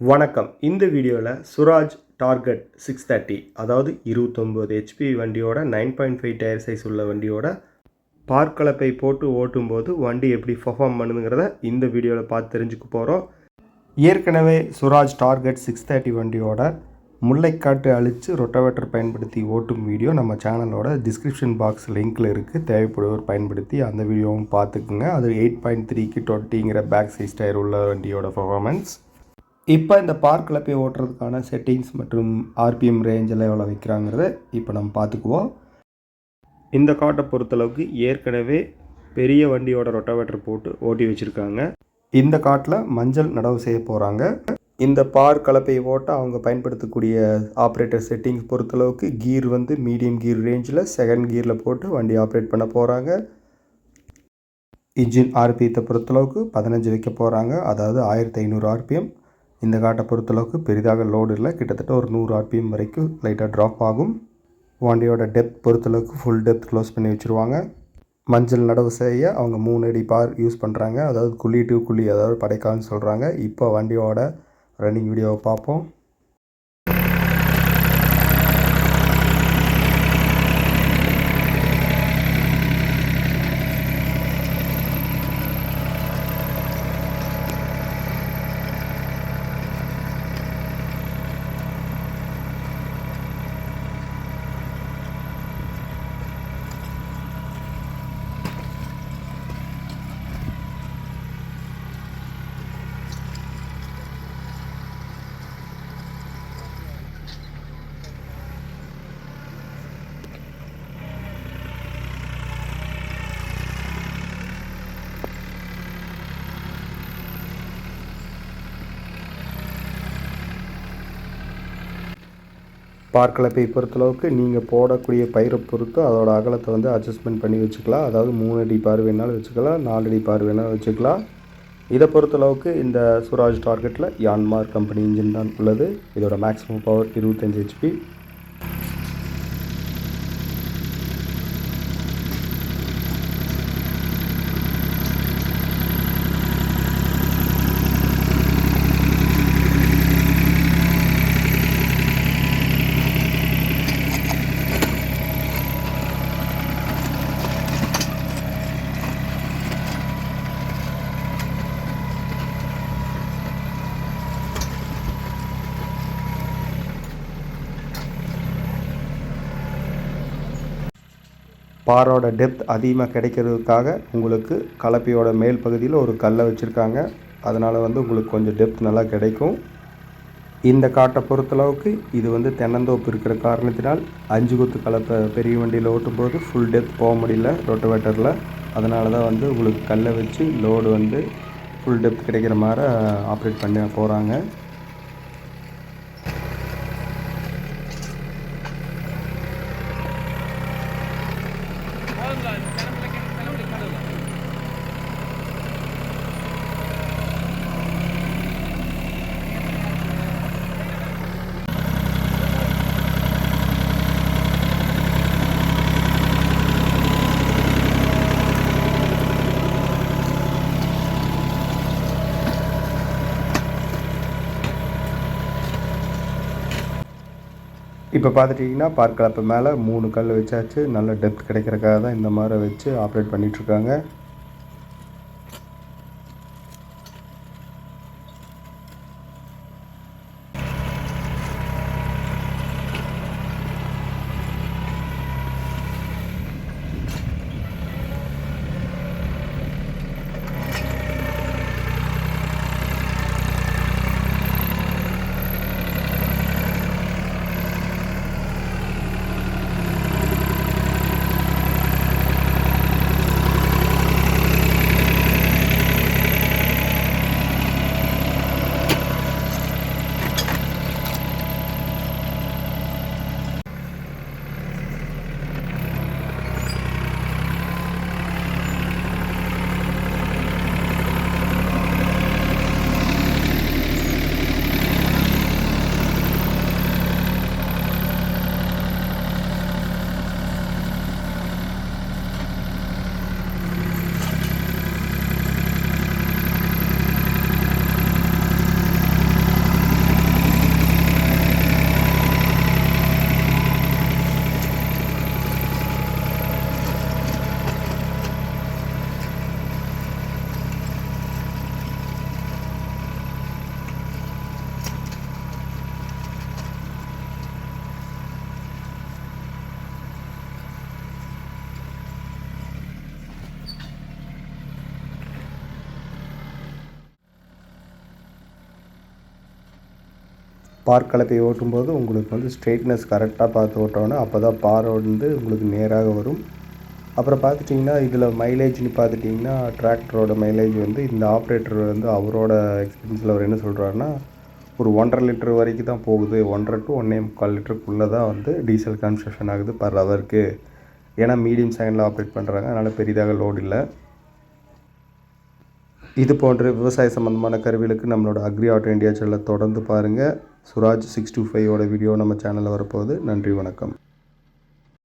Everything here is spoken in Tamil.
வணக்கம். இந்த வீடியோவில் சுராஜ் டார்கெட் சிக்ஸ் தேர்ட்டி அதாவது இருபத்தொம்போது ஹெச்பி வண்டியோட nine point five tyre size உள்ள வண்டியோட பார்க் கலப்பை போட்டு ஓட்டும்போது வண்டி எப்படி பர்ஃபார்ம் பண்ணுங்கிறத இந்த வீடியோவில் பார்த்து தெரிஞ்சுக்க போகிறோம் ஏற்கனவே சுராஜ் டார்கெட் சிக்ஸ் தேர்ட்டி வண்டியோட முல்லைக்காட்டு அழித்து ரொட்டவேட்டர் பயன்படுத்தி ஓட்டும் வீடியோ நம்ம சேனலோட டிஸ்கிரிப்ஷன் பாக்ஸ் லிங்க்கில் இருக்குது தேவைப்படுவோர் பயன்படுத்தி அந்த வீடியோவும் பார்த்துக்குங்க. அது எயிட் பாயிண்ட் த்ரீக்கு டுவெண்ட்டிங்கிற பேக் சைஸ் டயர் உள்ள வண்டியோட பர்ஃபார்மன்ஸ் இப்போ இந்த பார்க்கில் போய் ஓட்டுறதுக்கான செட்டிங்ஸ் மற்றும் ஆர்பிஎம் ரேஞ்ச் எல்லாம் எவ்வளோ வைக்கிறாங்கிறத இப்போ நம்ம பார்த்துக்குவோம். இந்த காட்டை பொறுத்தளவுக்கு ஏற்கனவே பெரிய வண்டியோட ரொட்டவேட்டர் போட்டு ஓட்டி வச்சுருக்காங்க. இந்த காட்டில் மஞ்சள் நடவு செய்ய போகிறாங்க இந்த பார் கலப்பை ஓட்ட அவங்க பயன்படுத்தக்கூடிய ஆப்ரேட்டர் செட்டிங்ஸ் பொறுத்தளவுக்கு கீர் வந்து மீடியம் கீர் ரேஞ்சில் செகண்ட் கீரில் போட்டு வண்டி ஆப்ரேட் பண்ண போகிறாங்க இன்ஜின் ஆர்பிஎத்தை பொறுத்தளவுக்கு பதினஞ்சு வைக்க போகிறாங்க அதாவது ஆயிரத்தி ஐநூறு ஆர்பிஎம் இந்த காட்டை பொறுத்தளவுக்கு பெரிதாக லோடு இல்லை. கிட்டத்தட்ட ஒரு நூறு ஆர்பிஎம் வரைக்கும் லைட்டாக ட்ராப் ஆகும். வண்டியோட டெப்த் பொறுத்தளவுக்கு ஃபுல் டெப்த் க்ளோஸ் பண்ணி வச்சுருவாங்க. மஞ்சள் நடவு செய்ய அவங்க மூணு அடி பார் யூஸ் பண்ணுறாங்க அதாவது குழி டு குழி அதாவது படைக்கால்னு சொல்கிறாங்க இப்போ வண்டியோட ரன்னிங் வீடியோவை பார்ப்போம். பார்க்கலப்பை பொறுத்தளவுக்கு நீங்கள் போடக்கூடிய பயிரை பொறுத்து அதோட அகலத்தை வந்து அட்ஜஸ்ட்மெண்ட் பண்ணி வச்சுக்கலாம். அதாவது மூணு அடி பார் வேணாலும் வச்சுக்கலாம் நாலு அடி பார் வேணாலும் வச்சுக்கலாம். இதை பொறுத்தளவுக்கு இந்த சுராஜ் டார்கெட்டில் யான்மார் கம்பெனி இன்ஜின் தான் உள்ளது. இதோட மேக்ஸிமம் பவர் இருபத்தஞ்சி ஹெச்பி பாரோட டெப்த் அதிகமாக கிடைக்கிறதுக்காக உங்களுக்கு கலப்பையோட மேல் பகுதியில் ஒரு கல்லை வச்சுருக்காங்க. அதனால் வந்து உங்களுக்கு கொஞ்சம் டெப்த் நல்லா கிடைக்கும். இந்த காட்டை பொறுத்தளவுக்கு இது வந்து தென்னந்தோப்பு இருக்கிற காரணத்தினால் அஞ்சு கொத்து கலப்பை பெரிய வண்டியில் ஓட்டும்போது ஃபுல் டெப்த் போக முடியல ரொட்டவேட்டரில் அதனால தான் வந்து உங்களுக்கு கல்லை வச்சு லோடு வந்து ஃபுல் டெப்த் கிடைக்கிற மாதிரி ஆப்ரேட் பண்ண போகிறாங்க இப்போ பார்த்துட்டிங்கன்னா பார்க்கலப்ப மேலே மூணு கல் வச்சாச்சு. நல்ல டெப்த் கிடைக்கிறக்காக தான் இந்த மாதிரி வச்சு ஆப்ரேட் பண்ணிகிட்ருக்காங்க பார்க் கலப்பை ஓட்டும்போது உங்களுக்கு வந்து ஸ்ட்ரெயிட்னஸ் கரெக்டாக பார்த்து ஓட்டணும் அப்போ தான் பார் வந்து உங்களுக்கு நேராக வரும். அப்புறம் பார்த்துட்டிங்கன்னா இதில் மைலேஜ்னு பார்த்துட்டிங்கன்னா டிராக்டரோட மைலேஜ் வந்து இந்த ஆப்ரேட்டர் வந்து அவரோட எக்ஸ்பீரியன்ஸில் அவர் என்ன சொல்கிறாருன்னா ஒரு ஒன்றரை லிட்டர் வரைக்கும் தான் போகுது. ஒன்றரை டு ஒன்றே முக்கால் லிட்டருக்குள்ளே தான் வந்து டீசல் கன்ஸ்ட்ரக்ஷன் ஆகுது பர் ஹவருக்கு ஏன்னா மீடியம் சைனில் ஆப்ரேட் பண்ணுறாங்க அதனால் பெரிதாக லோடு இல்லை. இது போன்ற விவசாய சம்மந்தமான கருவிகளுக்கு நம்மளோட அக்ரி ஆட்டோ இந்தியா சேனலை தொடர்ந்து பாருங்கள் சுராஜ் சிக்ஸ் டூ ஃபைவோட வீடியோ நம்ம சேனலில் வரப்போகுது. நன்றி வணக்கம்.